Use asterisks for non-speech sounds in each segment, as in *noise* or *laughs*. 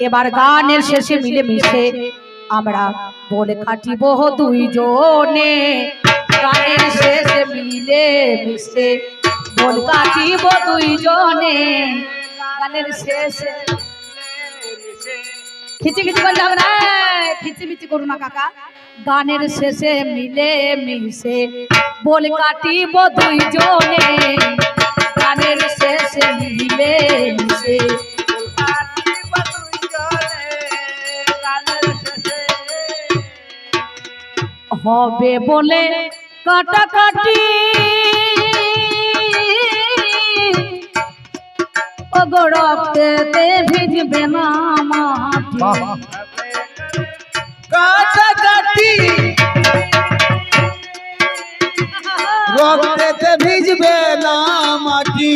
এবার গানের শেষে মিলে মিশে আমরা বলে কাটিব দুইজনে। গানের শেষে মিলে মিশে বল কাটিব দুইজনে। গানের শেষে খিচি খিচি করে যাবে না। খিচি মিচি করু না কাকা। গানের শেষে মিলে মিশে বল কাটিব দুইজনে। গানের শেষে মিলে মিশে হবে বলে কাটাকাটি। ওগড়তে ভিজবে না মাটি। কাটাকাটি। রক্তেতে ভিজবে না মাটি।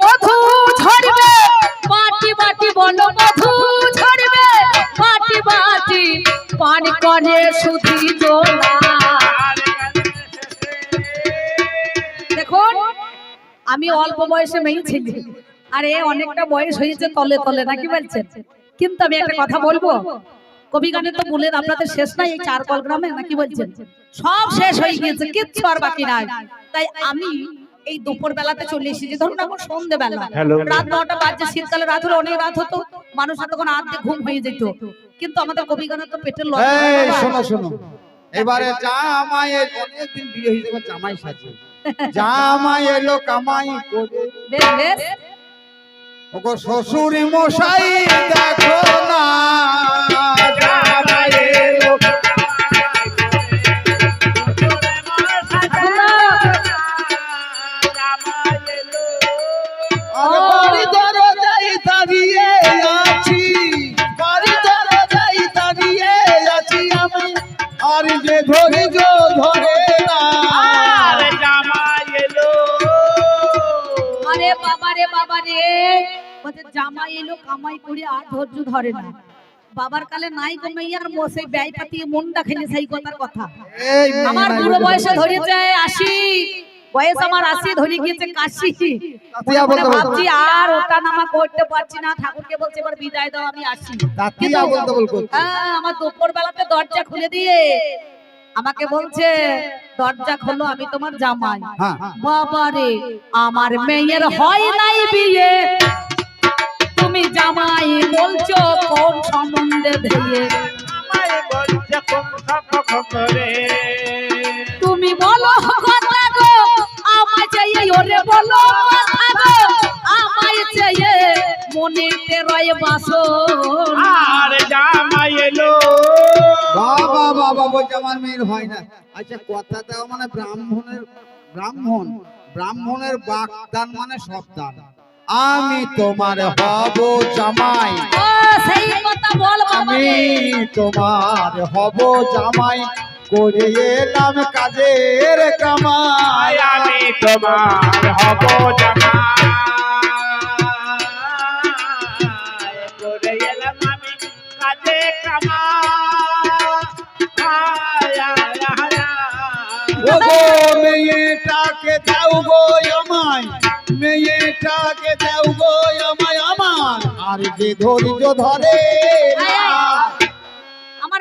মধু ঝরবে মাটি মাটি বলো মধু। করে জোলা দেখুন, আমি অল্প বয়সে মেয়ে ছিলি, আর এ অনেকটা বয়স হয়েছে তলে তলে, নাকি বলছেন? কিন্তু আমি একটা কথা বলব, কবি গানে তো বলেন আপনাদের শেষ নাই, এই চার কল গ্রামে, নাকি বলছেন? সব শেষ হয়ে গিয়েছে, কিচ্ছু আর বাকি নাই। তাই আমি এই দুপুর বেলাতে চলে এসেছি। ধরুন এখন সন্ধে বেলা রাত নটা বাজছে শীতকালে রাত হলে অনেক রাত হতো মানুষ তখন আধে ঘুম হয়ে যেত। কিন্তু আমাদের কবি গানে তো পেটের লড়াই এই শোনো শোনো। এবারে জামাই এলো অনেকদিন বিয়ে হয়ে যাবে জামাই এলো কামাই করে। ওগো শ্বশুর মশাই দেখো না। আর যে ধৈর্য ধরে না। আরে বাবা রে বাবা রে। বলছে জামাই এলো কামাই করে আর ধৈর্য ধরে না। বাবার কালে নাই কমাইয়ার মোসে ব্যয় পাতিয়ে মনটা খেলে সেই কথার কথা। আমার নাই বয়সে ধরেছে আশি বয়স আমার আশি ধরে গিয়েছে কাশি। ভাবছি আর ওটা নামা করতে পারছি না ঠাকুরকে বলছে এবার বিদায় দাও আমি আসি। হ্যাঁ, আমার দুপুর বেলাতে দরজা খুলে দিয়ে আমাকে বলছে দরজা খোলো আমি তোমার জামাই। হ্যাঁ। বাবা রে আমার মেয়ের হয় নাই বিয়ে। তুমি জামাই বলছো কোন সম্বন্ধে ধেয়ে? তুমি বলো ওরে বলো আমায় চাইয়ে মনেতে রয়ে বাসন বাবা বাবা বলছে আমার মেয়ের হয় না আচ্ছা কথাটাও মানে ব্রাহ্মণের ব্রাহ্মণ ব্রাহ্মণের বাগদান মানে সব দান আমি তোমার হব জামাই। সেই কথা বল আমি তোমার হব জামাই। করে এলাম কাজের কামাই আমি তোমার হব জামাই করে এলাম আমি কাজে কামা ও গো মেয়েটাকে দাও গো আমায় মেয়েটাকে দাও গো আমায় আমার আর যে ধৈর্য ধরে না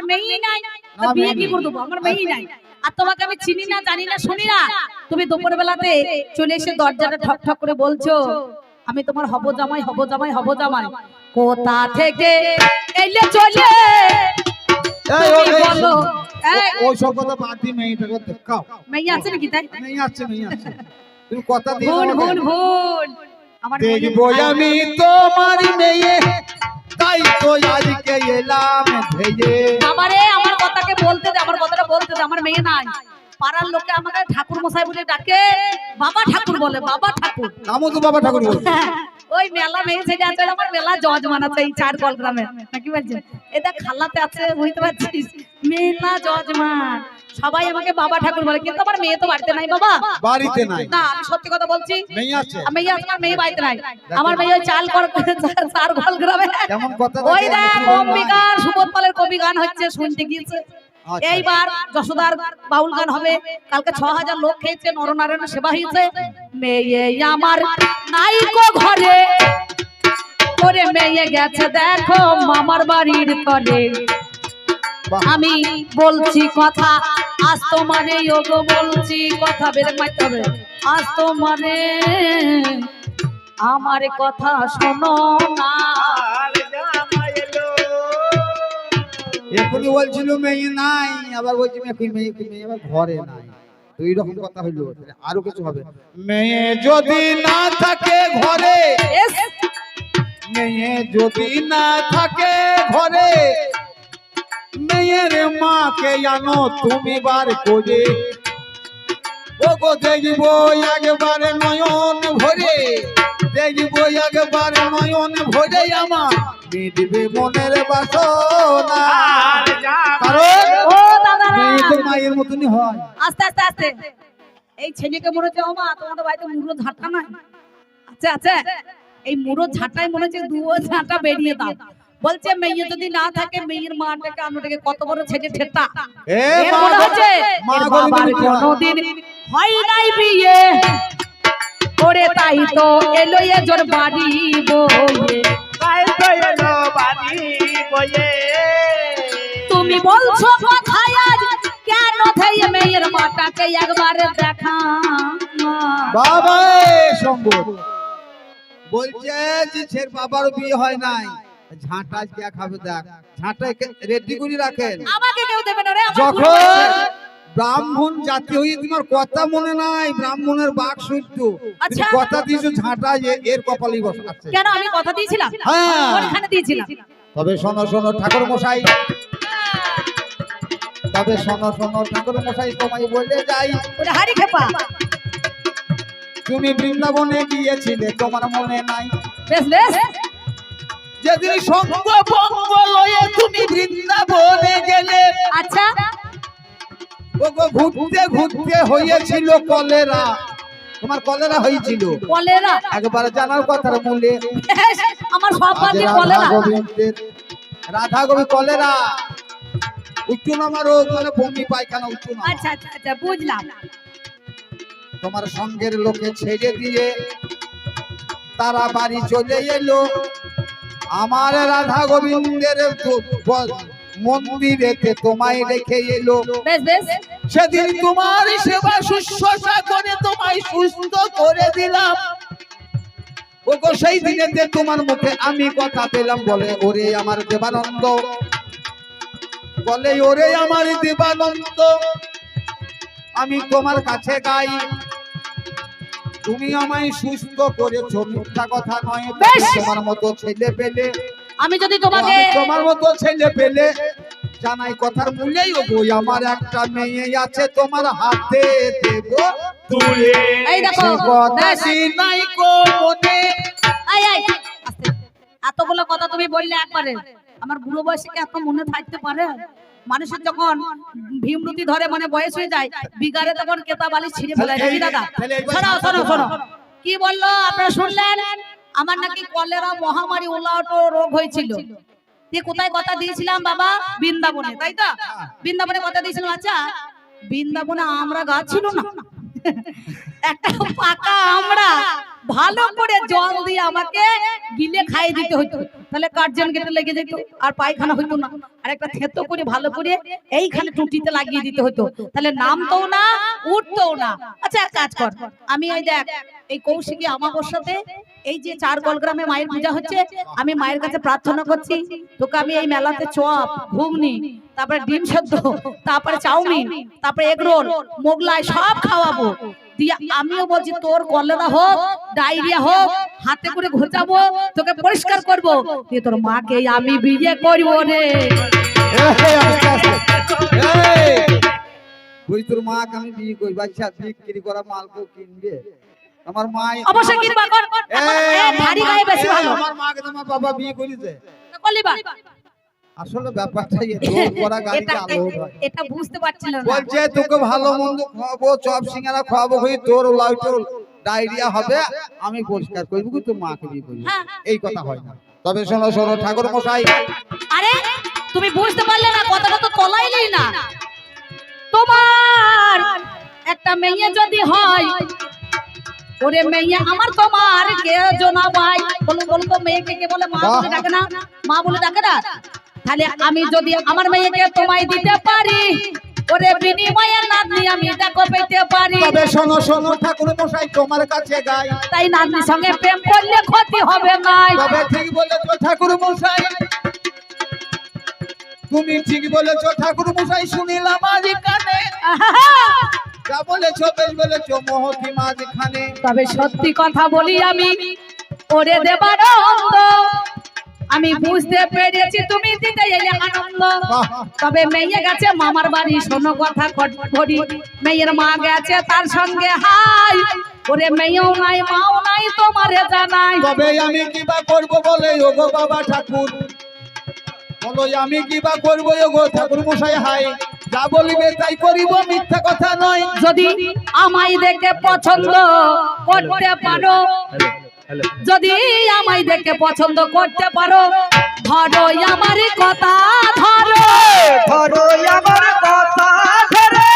আমার মেয়েই নাই তো বিয়ে কি করে দেবো আমার মেয়েই নাই। আর তোমাকে আমি চিনি না জানি না শুনি না। তুমি দুপুর বেলাতে চলে এসে দরজাটা ঠক ঠক করে বলছো আমি তোমার হব জামাই হব জামাই হব জামাই। কোথা থেকে এলে চলে? এই, ও, তুমি এই, বলো। ওই সব কথা বাদ দিয়ে মেয়েটাকে দেখাও মেয়ে আছে নাকি তাই? মেয়ে আছে মেয়ে আছে। তুমি কথা দিয়ে ভুল ভুল ভুল। আমার দেখব আমি তোমার মেয়ে। তাই তো আজকে এলাম ভেজে। আমারে আমার কথাকে বলতে দে আমার কথাটা বলতে দে আমার মেয়ে নাই। পাড়ার লোকে আমাকে ঠাকুর মশাই বলে ডাকে। বাবা ঠাকুর বলে বাবা ঠাকুর। নামও তো বাবা ঠাকুর বলছে *laughs* ওই মেলা মেয়ে ছেলে আছে আমার মেলা জজমান আছে এই চার কল গ্রামে নাকি বলছে এটা খালাতে আছে বুঝতে পারছিস? মেলা জজমান সবাই আমাকে বাবা ঠাকুর বলে কিন্তু আমার মেয়ে তো বাড়িতে নাই বাবা। বাড়িতে নাই। না আমি সত্যি কথা বলছি মেয়ে আছে। আমার মেয়ে বাড়িতে নাই। আমার মেয়ে ওই চাল কল চার কল গ্রামে। কেমন কথা ওই দেখ গান সুবোধ পালের কবি গান হচ্ছে শুনতে গিয়েছে। আচ্ছা। এইবার যশোদার বাউল গান হবে। কালকে ছ হাজার লোক খেয়েছে নরনারায়ণ সেবা হয়েছে। মেয়ে আমার নাইকো ঘরে। করে মেয়ে গেছে দেখো মামার বাড়ির করে। আমি বলছি কথা আজ তোমারে ওগো বলছি কথা বেরে মারতে হবে। আজ তোমারে আমার কথা শোনো না। এখনই বলছিল মেয়ে নাই আবার বলছি মেয়ে মেয়ে মেয়ে আবার ঘরে নাই। দুই রকম কথা হইল আরও কিছু হবে। মেয়ে যদি না থাকে ঘরে মেয়ে যদি না থাকে ঘরে মেয়ের মাকে জানো তুমি বার করে। ওগো দেখব একবার নয়ন ভরে দেখব একবার নয়ন ভরে আমার। মিটবে মনের বাসনা। কারণ মেয়ে তো মায়ের মতনই হয়। আস্তে আস্তে আস্তে। এই ছেলেকে মনে হচ্ছে মা তোমাদের বাড়িতে মুড়ো ঝাঁটা নাই? আচ্ছা আচ্ছা। এই মুড়ো ঝাঁটাই মনে হচ্ছে দুয়ো ঝাঁটা বেরিয়ে দাও। বলছে মেয়ে যদি না থাকে মেয়ের মাটাকে আনোটাকে কত বড় ছেলে মা মনে হচ্ছে বাবার তুমি? কোনোদিন হয় নাই বিয়ে। ওরে তাই তো এলো এ জোর বাড়ি বয়ে তাই তো এলো বাড়ি বয়ে তুমি বলছো কথায় আজ কেন থেকে মেয়ের মাটাকে একবার দেখা? বাবা সম্ভব বলছে যে বাবার বিয়ে হয় নাই। ঝাঁটা কে খাবে দেখ। ঝাঁটা রেডি করে রাখেন। আমাকে কেউ দেবে না রে যখন ব্রাহ্মণ জাতি হয়ে তোমার কথা মনে নাই ব্রাহ্মণের বাক আচ্ছা। কথা দিয়েছ ঝাঁটা এর কপালেই বসাচ্ছে কেন আমি কথা দিয়েছিলাম? হ্যাঁ। ওখানে দিয়েছিলাম। তবে শোনো শোনো ঠাকুর মশাই। তবে শোনো শোনো ঠাকুর মশাই তোমায় বলে যাই। হাড়ি খেপা। তুমি বৃন্দাবনে গিয়েছিলে তোমার মনে নাই। বেশ বেশ। যেদিন সঙ্গ ভঙ্গ লয়ে তুমি বৃন্দাবনে গেলে আচ্ছা। ওগো ঘুরতে ঘুরতে হয়েছিল কলেরা। তোমার কলেরা হয়েছিল? কলেরা? একবার জানার কথার মূলে। আমার সব আজ কলেরা। রাধা গোবিন্দ কলেরা। উচ্চু নামা রোগ মানে বমি পায়খানা উচ্চু আচ্ছা আচ্ছা আচ্ছা বুঝলাম। তোমার সঙ্গের লোকে ছেড়ে দিয়ে তারা বাড়ি চলে এলো। আমার রাধা গোবিন্দের মন্দিরেতে তোমায় রেখে এলো। সেদিন তোমার সেবা শুশ্রূষা করে তোমায় সুস্থ করে দিলাম। ওগো সেই দিনেতে তোমার মুখে আমি কথা পেলাম। বলে ওরে আমার দেবানন্দ। বলে ওরে আমার দেবানন্দ আমি তোমার কাছে গাই তুমি আমায় সুস্থ করেছ মিথ্যা কথা নয়। তোমার মতো ছেলে পেলে আমি যদি তোমাকে তোমার মতো ছেলে পেলে জানাই কথার মূল্যই ও বই। আমার একটা মেয়ে আছে তোমার হাতে দেব তুলে। এই দেখো সে কথা নাই গো মনে। এই, আস্তে। এতগুলো কথা তুমি বললে একবারে। আমার বুড়ো বয়সে কি এত মনে থাকতে পারে? মানুষের যখন ভীমরতি ধরে মানে বয়স হয়ে যায় বিগারে তখন কেতা বালি ছিঁড়ে ফেলে। নাকি দাদা শোনো শোনো শোনো। কি বলল? আপনারা শুনলেন? আমার নাকি কলেরা মহামারী উলাটো রোগ হয়েছিল। দিয়ে কোথায় কথা দিয়েছিলাম বাবা? বৃন্দাবনে তাই তো? বৃন্দাবনে কথা দিয়েছিলাম আচ্ছা। বৃন্দাবনে আমরা গাছ ছিল না। একটা পাকা আমরা ভালো করে জল দিয়ে আমাকে গিলে খাইয়ে দিতে হতো তাহলে কার্জন গেটে লেগে যেত আর পায়খানা হইতো না। আর একটা থেতো করে ভালো করে এইখানে টুটিতে লাগিয়ে দিতে হতো তাহলে নামতো না উঠতো না আচ্ছা এক কাজ কর। আমি ওই দেখ এই কৌশিকী আমাবস্যাতে এই যে চার গ্রামে মায়ের পূজা হচ্ছে আমি মায়ের কাছে প্রার্থনা করছি তোকে আমি এই মেলাতে চপ ঘুগনি তারপরে ডিম সেদ্ধ তারপরে চাউমিন তারপরে এগ রোল মোগলাই সব খাওয়াবো। দিয়ে আমিও বলছি তোর কলেরা হোক ডায়রিয়া হোক হাতে করে ঘোচাবো তোকে পরিষ্কার করব। দিয়ে তোর মাকে আমি বিয়ে করব রে। বলি তোর মাকে আমি বিয়ে করি বাচ্চা বিক্রি করা মাল কেউ কিনবে? আমার মা অবশ্যই কিনবা কর কর। ধাড়ি গায়ে বেশি ভালো। আমার মাকে তোমার বাবা বিয়ে করেছে। করলি বা আসলে ব্যাপারটা করা এটা এটা বুঝতে পারছিল না। বলছে তোকে ভালো মন্দ খাওয়াবো চপ সিঙ্গারা খাওয়াবো হয়ে তোর ডায়রিয়া হবে আমি পরিষ্কার করব কি তোর মাকে বিয়ে করবি হ্যাঁ। এই কথা হয়। না তবে শোনো শোনো ঠাকুর মশাই। আরে তুমি বুঝতে পারলে না কথাটা তো তলাইলেই না। তোমার একটা মেয়ে যদি হয় ওরে মেয়ে আমার তোমার কে জনা ভাই বলুন বলুন তো মেয়েকে কে বলে মা বলে ডাকে না। মা বলে ডাকে না। তাহলে আমি যদি আমার মেয়েকে তোমায় দিতে পারি ওরে বিনিময়ে নাতনি আমি ডাকো পেতে পারি। তবে শোনো শোনো ঠাকুর মশাই তোমার কাছে গাই তাই নাতনির সঙ্গে প্রেম করলে ক্ষতি হবে নাই তবে ঠিক বলেছ ঠাকুর মশাই। তুমি ঠিক বলেছ ঠাকুর মশাই শুনিলাম আজ কানে। যা বলেছ বেশ বলেছ মহতি মাঝখানে। তবে সত্যি কথা বলি আমি ওরে দেবার আমি বুঝতে পেরেছি তুমি দিতে এলে আনন্দ। তবে মেয়ে গেছে মামার বাড়ি শোনো কথা ঘড়ি মেয়ের মা গেছে তার সঙ্গে হাই। ওরে মেয়েও নাই মাও নাই তোমারে জানাই। তবে আমি কিবা করব বলে ওগো বাবা ঠাকুর? বলো আমি কিবা করব ওগো ঠাকুর মশাই হাই। যা বলিবে তাই করিব মিথ্যা কথা নয়। যদি আমায় দেখে পছন্দ করতে পারো যদি আমায় দেখে পছন্দ করতে পারো ধরো আমার কথা ধরো। ধরো আমার কথা ধরে।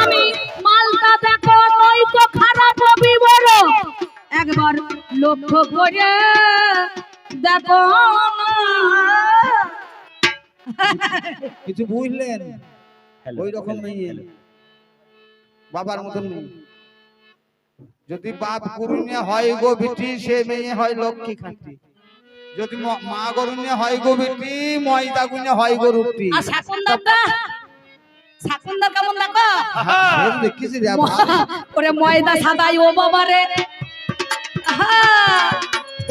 আমি মালটা দেখো নই তো খারাপ হবি বড় একবার লক্ষ্য করে দেখো না। কিছু বুঝলেন? ওই রকম মেয়ে বাবার মতন মেয়ে যদি বাপ গুরুনে হয় গো বিটি সে মেয়ে হয় লক্ষ্মী খাঁটি। যদি মা গরুনে হয় গো বিটি ময়দা গুনে হয় গো রুটি। কেমন ময়দা সাদাই ও!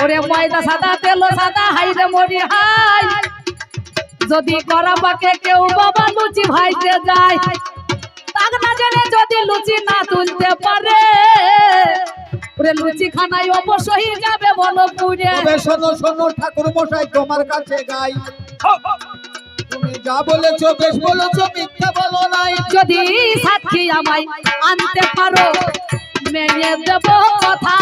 ওরে ময়দা সাদা তেল সাদা হাই রে মরি হাই। যদি করা পাকে কেউ বাবা লুচি ভাইতে যায় তাক না জানে যদি লুচি না তুলতে পারে। ওরে লুচি খানায় অবশ্যই যাবে বলো পুরে শোনো শোনো ঠাকুর মশাই তোমার কাছে গাই তুমি যা বলেছ বেশ বলেছ মিথ্যা বলো নাই। যদি সাক্ষী আমায় আনতে পারো মেনে দেব কথা।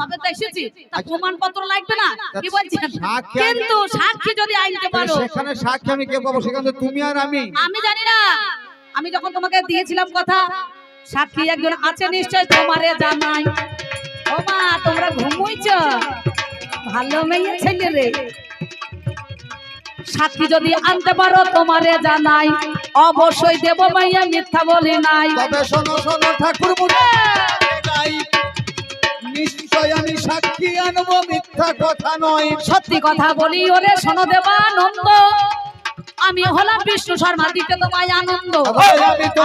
তবে তো এসেছি। তা আচ্ছা। প্রমাণপত্র লাগবে না? কি বলছেন? কিন্তু সাক্ষী যদি আনতে পারো সেখানে সাক্ষী আমি কে পাবো? সেখানে তুমি আর আমি। আমি জানি না। আমি যখন তোমাকে দিয়েছিলাম কথা সাক্ষী একজন আছে নিশ্চয় তোমারে জানাই ও মা তোমরা ঘুমুইছ? ভালো মেয়ে ছেলে রে। সাক্ষী যদি আনতে পারো তোমারে জানাই। অবশ্যই দেব মাইয়া মিথ্যা বলি নাই। তবে শোনো শোনো ঠাকুর মশাই নিশ্চয় আমি সাক্ষী আনব মিথ্যা কথা নয়। সত্যি কথা বলি ওরে শোনো দেবানন্দ আমি হলাম বিষ্ণু শর্মা দিতে তোমায় আনন্দ।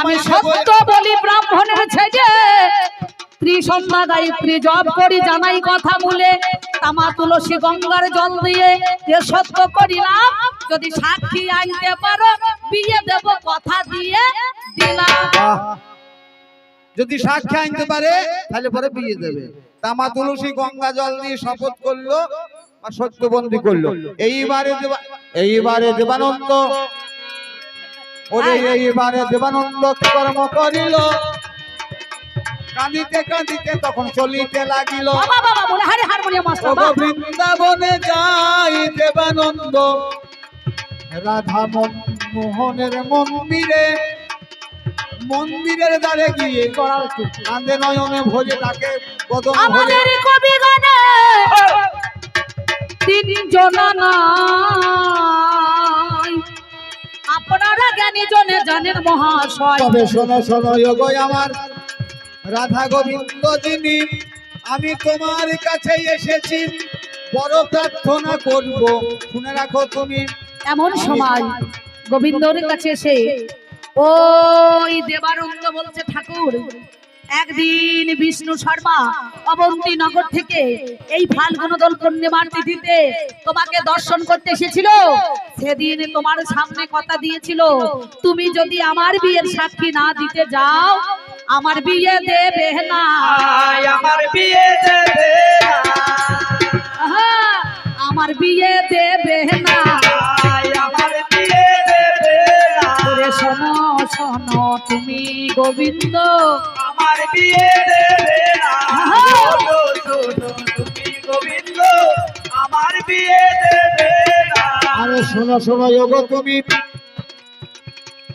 আমি সত্য বলি? ব্রাহ্মণের ছেলে। ত্রিসন্ধ্যা গায়ত্রী জপ করি জানাই কথা বলে তামা তুলসী গঙ্গার জল দিয়ে যে সত্য করিলাম। যদি সাক্ষী আনতে পারো বিয়ে দেব কথা দিয়ে দিলাম। যদি সাক্ষী আনতে পারে তাহলে পরে বিয়ে দেবে। তামা তুলসী গঙ্গা জল দিয়ে শপথ করল আর সত্যবন্দি করল। এইবারে এইবারে দেবানন্দ। ওরে এইবারে দেবানন্দ কর্ম করিল? কাঁদিতে কাঁদিতে তখন চলিতে লাগিল। বৃন্দাবনে যাই দেবানন্দ। রাধা মন- মোহনের মন্দিরে মন্দিরের দ্বারে গিয়ে কাঁদে নয়নে ভোজে তাকে আমাদের কবি গানে তিনজন আপনারা জ্ঞানী জনে জানেন মহাশয়। তবে শোনো শোনো যোগ আমার। রাধা গোবিন্দ যিনি আমি তোমার কাছে এসেছি। বড় প্রার্থনা করব। শুনে রাখো তুমি। এমন সময় গোবিন্দর কাছে এসে ওই দেবানন্দ বলছে ঠাকুর একদিন বিষ্ণু শর্মা অবন্তী নগর থেকে এই ফাল্গুন দল পূর্ণিমার তিথিতে তোমাকে দর্শন করতে এসেছিল। সেদিন তোমার সামনে কথা দিয়েছিল তুমি যদি আমার বিয়ের সাক্ষী না দিতে যাও আমার বিয়ে দেবে না। আমার বিয়ে দেবে না। আমার বিয়ে দেবে না। তুমি গোবিন্দ। আমার বিয়ে দেবে না। শোনো শোনো তুমি গোবিন্দ। আমার বিয়ে দেবে না। আরে শোনো শোনো যোগো তুমি।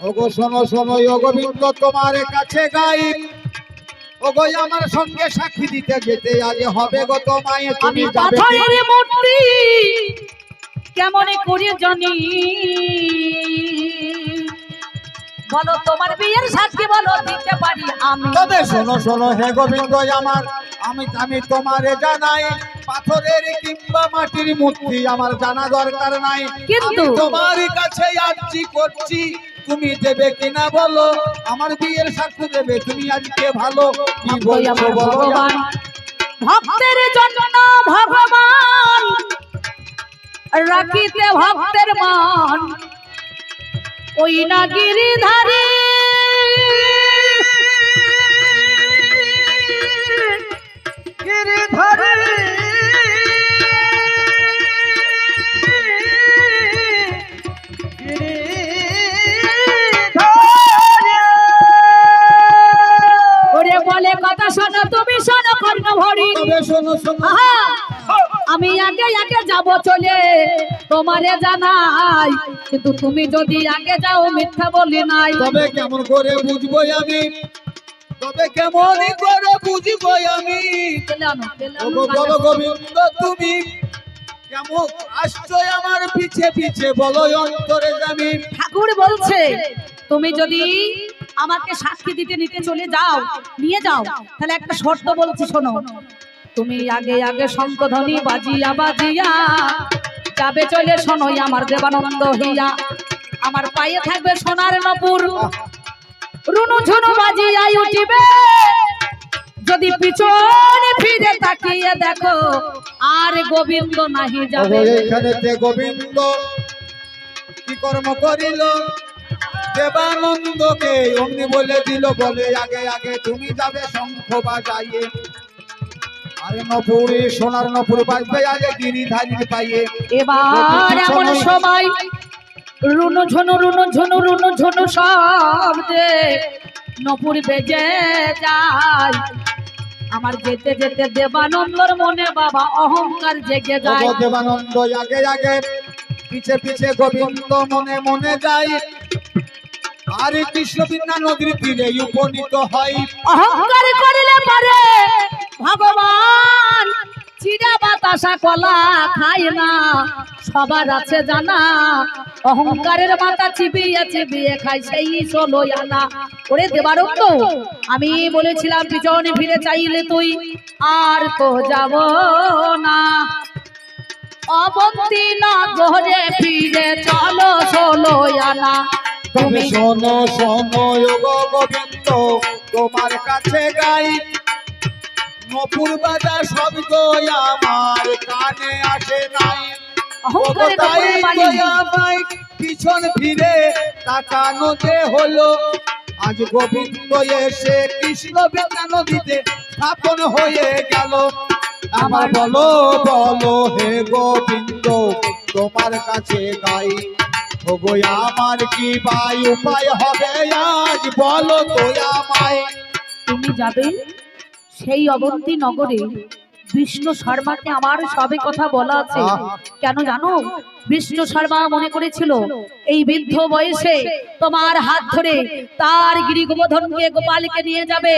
ওগো শোনো শোনো যোগবিন্দ তোমার কাছে গাই ওগো আমার সঙ্গে সাক্ষী দিতে যেতে আজ হবে গো তোমায়। তুমি যাবে মূর্তি কেমন করে জানি? বলো তোমার বিয়ের সাক্ষী বলো দিতে পারি আমি। তবে শোনো শোনো হে গোবিন্দ আমার আমি আমি তোমারে জানাই পাথরের কিংবা মাটির মূর্তি আমার জানা দরকার নাই। কিন্তু- তোমার কাছে আর্জি করছি তুমি দেবে কিনা বলো আমার বিয়ের সাক্ষী দেবে তুমি আজকে ভালো কি বলছো ভগবান? ভক্তের জন্য ভগবান রাখিতে ভক্তের মান। ওই না গিরিধারে গিরিধারে কথা শোনো তুমি শোনো কর্ণ ভরি শোনো শোনো। আমি আগে আগে যাব চলে তোমারে জানাই। কিন্তু তুমি যদি আগে যাও মিথ্যা বলি নাই। তবে কেমন করে বুঝব আমি? তবে কেমন করে বুঝব আমি? বলো গোবিন্দ তুমি কেমন? আসছো আমার পিছে পিছে বলো অন্তরে যাবি ঠাকুর বলছে তুমি যদি আমাকে সাক্ষী দিতে নিতে চলে যাও নিয়ে যাও তাহলে একটা শর্ত বলছি শোনো। তুমি আগে আগে শঙ্কধ্বনি বাজিয়া বাজিয়া যাবে চলে শোনোই আমার দেবানন্দ হইয়া আমার পায়ে থাকবে সোনার নপুর। রুনু ঝুনু বাজিয়া উঠিবে। যদি পিছনে ফিরে তাকিয়ে দেখো আর গোবিন্দ নাহি যাবে। এইখানেতে গোবিন্দ কি কর্ম করিল দেবানন্দকে অমনি বলে দিল বলে আগে আগে তুমি যাবে শঙ্খ বাজাইয়ে। আরে নপুরে সোনার নপুর বাজবে আগে গিরিধারীর পাইয়ে। এবার এমন সময় রুনু ঝুনু রুনু ঝুনু রুনু ঝুনু শব্দে নপুর বেজে যায়। আমার যেতে যেতে দেবানন্দর মনে বাবা অহংকার জেগে যায়। দেবানন্দ আগে আগে পিছে পিছে গোবিন্দ মনে মনে যায়। আরে কৃষ্ণ বিনা নদীর তীরে উপনীত হয়। অহংকার করিলে পারে। ভগবান, চিরা বাতাসা কলা খায় না। সবার আছে জানা, অহংকারের মাথা চিবিয়ে চিবিয়ে খাই সেই চলো আনা। ওরে দেবারক্ত আমি বলেছিলাম পিছনে ফিরে চাইলে তুই আর তো যাব না। অবন্তি না গহরে ফিরে চলো চলো আনা। তুমি শোনো শোনো গোবিন্দ, তোমার কাছে গাই নপুর বাজা শব্দ আমার কানে আসে নাই। তাই। আমায় পিছন ফিরে তাকানো যে হলো। আজ গোবিন্দ এসে কৃষ্ণ বেতা নদীতে স্থাপন হয়ে গেল। আমার বলো বলো হে গোবিন্দ তোমার কাছে গাই। ওগো আমার কি বাই উপায় হবে? আজ বলো তো আমায় তুমি যাবে? সেই অবন্তী নগরে বিষ্ণু শর্মাকে আমার সবে কথা বলা আছে। কেন জানো? বিষ্ণু শর্মা মনে করেছিল এই বৃদ্ধ বয়সে তোমার হাত ধরে তার গিরি গোপালকে নিয়ে যাবে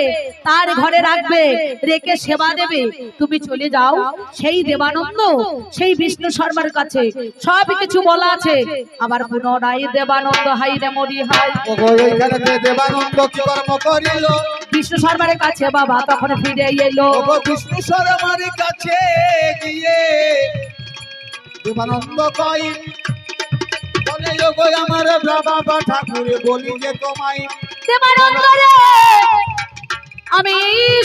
তার ঘরে রাখবে রেখে সেবা দেবে। তুমি চলে যাও সেই দেবানন্দ সেই বিষ্ণু শর্মার কাছে। সব কিছু বলা আছে। আবার পুনরায় দেবানন্দ হাই রে মরি হাই দেবানন্দ কি কর্ম করিল বিষ্ণু শর্মার কাছে বাবা তখন ফিরে এলো। বিষ্ণু আমার কাছে গিয়ে দেবানন্দ কই বলে ওগো আমার বাবা ঠাকুর বলি যে তোমায়। দেবানন্দ রে আমি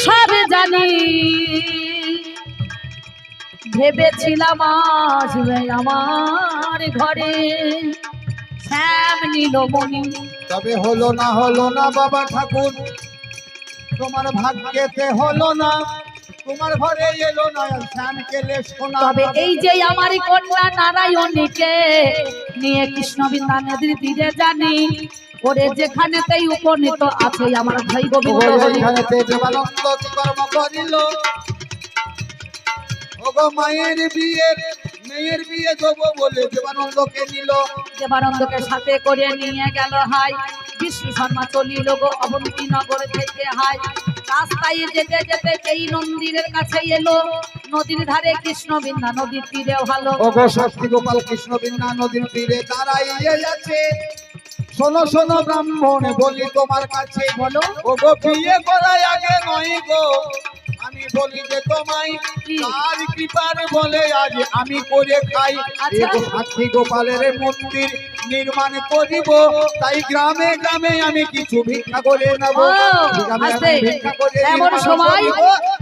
সব জানি। ভেবেছিলাম আসবে আমার ঘরে শ্যাম নীলমণি। তবে হলো না হলো না বাবা ঠাকুর। তোমার ভাগ্যেতে হলো না। তোমার ঘরে এলো নয়ন তবে এই যে আমার কন্যা নারায়ণীকে নিয়ে কৃষ্ণ বিন্দা নদীর তীরে জানি ওরে যেখানেতেই উপনীত আছে আমার ভাই গোবিন্দ। এইখানেতে দেবানন্দ কর্ম করিল ওগো মায়ের বিয়ে মেয়ের বিয়ে দেবো বলে দেবানন্দকে নিল। দেবানন্দকে সাথে করে নিয়ে গেল হাই। বিষ্ণু শর্মা চলিল গো অবন্তী নগর থেকে হাই রাস্তায় যেতে যেতে সেই মন্দিরের কাছে এলো নদীর ধারে কৃষ্ণ বিন্দা নদীর তীরে ভালো। ওগো শক্তি গোপাল কৃষ্ণ বিন্দা নদীর তীরে দাঁড়াইয়ে আছে। শোনো শোনো ব্রাহ্মণ বলি তোমার কাছে। বলো। ওগো বিয়ে করাই আগে নয় গো। বলি যে তোমায়? তার কৃপার বলে আজ আমি করে খাই? আচ্ছা। সাক্ষী গোপালের মন্দির নির্মাণ করিব। তাই গ্রামে গ্রামে আমি কিছু ভিক্ষা করে নেব। ভিক্ষা করে এমন সময়-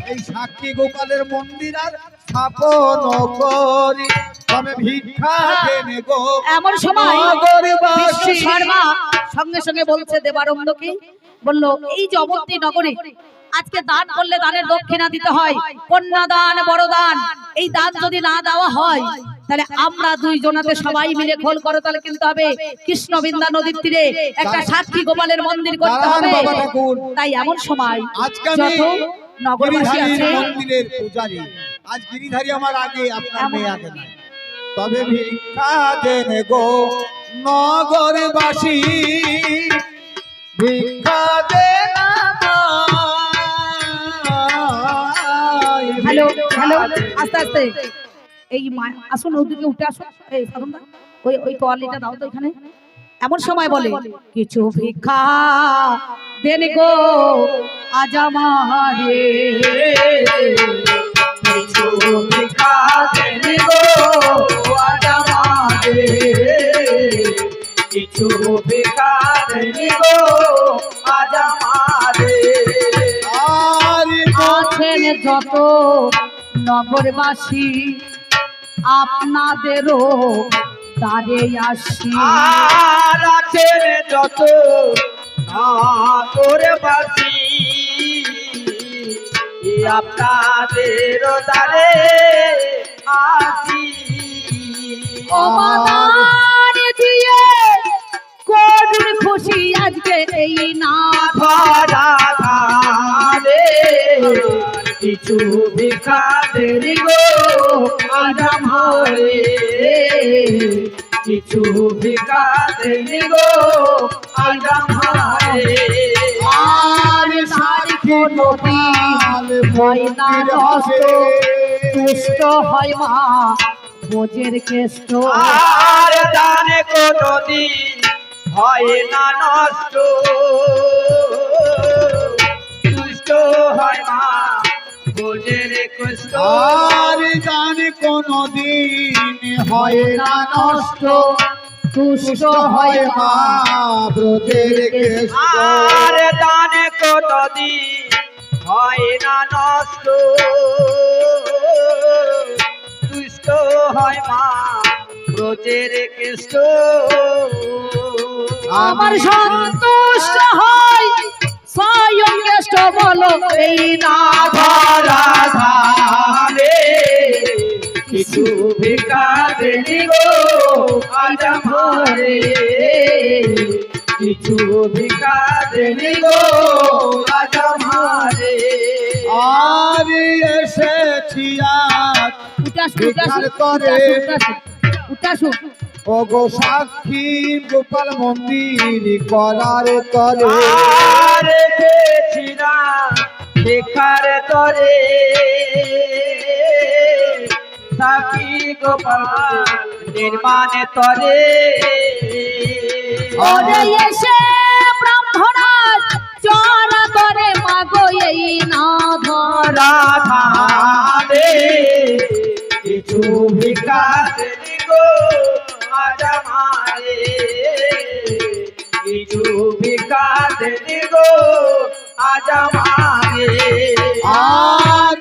এই সাক্ষী গোপালের মন্দির আর স্থাপন করি। তবে ভিক্ষা দেনে গো? এমন সময় শর্মা সঙ্গে সঙ্গে বলছে দেবানন্দকে বলল এই যে অবন্তী নগরে আজকে দান করলে দানের দক্ষিণা দিতে হয়। কন্যা দান বড় দান। এই দান যদি না দেওয়া হয় তাহলে আমরা দুই জনাতে সবাই মিলে খোল করো তাহলে কিন্তু হবে। কৃষ্ণ বিন্দা নদীর তীরে একটা সাক্ষী গোপালের মন্দির করতে হবে। তাই এমন সময় যত নগরবাসী আছে মন্দিরের পূজারী। আজ গিরিধারী আমার আগে আপনার মেয়ে আগে তবে ভিক্ষা দেন গো নগরবাসী। ভিক্ষা দেন হ্যালো আস্তে আস্তে। এই মা- আসুন ওদিকে উঠে আসুন। এই সাধন দা ওই ওই তোয়ালিটা দাও তো এখানে। এমন সময় বলে কিছু ভিক্ষা দেন গো আজ আমারে। কিছু ভিক্ষা দেন গো আজ আমারে। কিছু ভিক্ষা দেন গো আজ আমারে। আর আছেন যত নগরবাসী আপনাদেরও দ্বারে আসি। আছেন যত করে বাসি আপনাদের দ্বারে আসি। অবদান দিয়ে করুন খুশি আজকে এই না ধরা ধারে। কিছু ভিক্ষা দেরি গো? আদাম হরে কিছু ভিক্ষা দেরি গো? আদাম হরে আর সারি নবী না নষ্ট তুষ্ট হয় মা বোঝের কেষ্ট। আর দানে কোনো দিন হয় না নষ্ট। দুষ্ট হয় মা বোঝের কষ্ট আর জানি কোনদিন হয় না নষ্ট তুষ্ট হয় মা ব্রজের কেষ্ট। আর দানে কোনো দিন হয় না নষ্ট দুষ্ট হয় মা ব্রজের কৃষ্ট। আমার সন্তুষ্ট হয় স্বয়ং কেষ্ট বলো এই না ধরা ধারে কিছু ভিক্ষা দেনি গো আজ ভরে কিছু ভিক্ষা দেনি গো আজ ভরে আর এসেছি আজ উঠাসু ভিক্ষার উঠাসু তরে। উঠাসু উঠাসু ওগো সাক্ষী গোপাল মন্দির করার তরে। দেখার তরে। সাকি গোপাল নির্মাণ তরে। ওরে এসে ব্রাহ্মণাজ চরা করে মাগো এই না ধর জমারে কিছু বিকাশ দিগো আজ আমারে